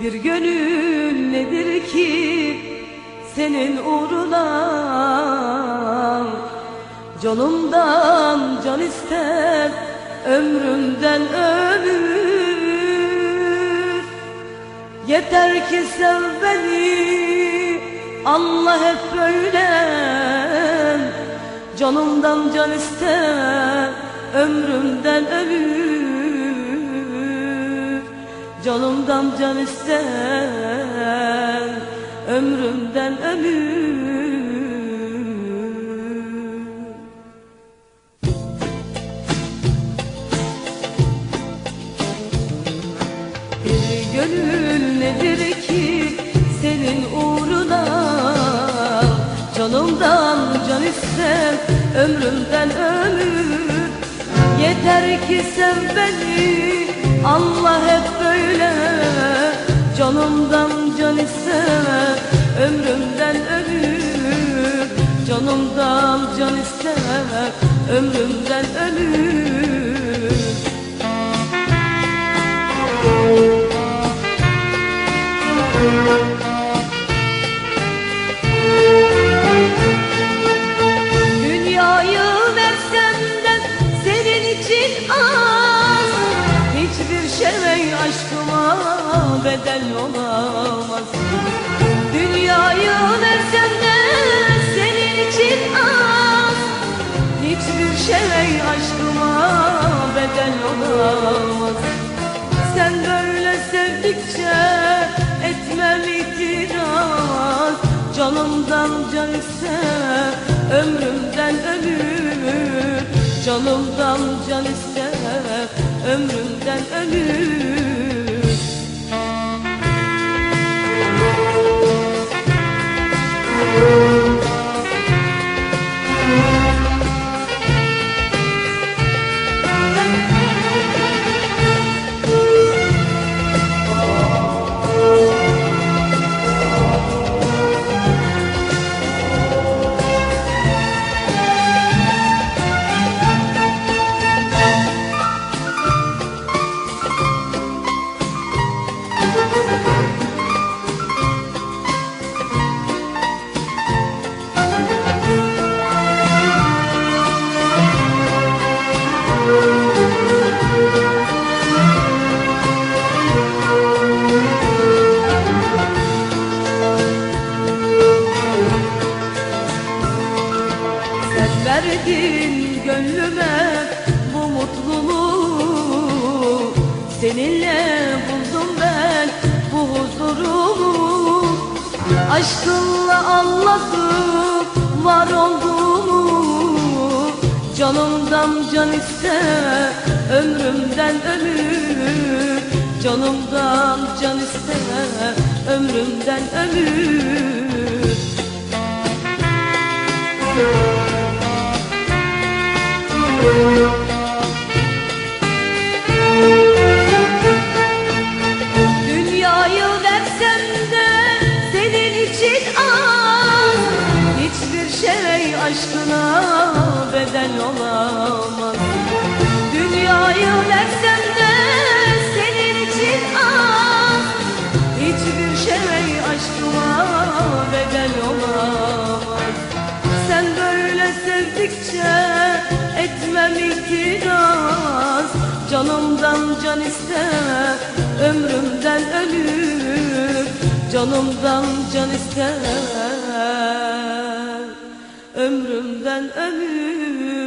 Bir gönül nedir ki senin uğruna? Canımdan can ister ömrümden ömür. Yeter ki sev beni Allah hep böyle Canımdan can ister ömrümden ömür Canımdan can ister ömrümden ömür. Bir gönül nedir ki senin uğruna? Canımdan can ister ömrümden ömür. Yeter ki sev beni Allah hep böyle Canımdan can ister ömrümden ömür Canımdan can ister ömrümden ömür aşkıma bedel olamaz. Dünyayı versem de senin için az. Hiçbir şey aşkıma bedel olamaz. Sen böyle sevdikçe etmem itiraz. Canımdan can ise ömrümden ömür. Canımdan can ise ömrümden ömür verdin gönlüme bu mutluluğu Seninle buldum ben bu huzuru Aşkınla anladım var olduğumu Canımdan can iste ömrümden ömür Canımdan can iste ömrümden ömür Dünyayı versem de senin için az Hiçbir şey aşkına bedel olamaz. Dünyayı versem sevdikçe etmem itiraz Canımdan can iste ömrümden ölür. Canımdan can iste ömrümden ömür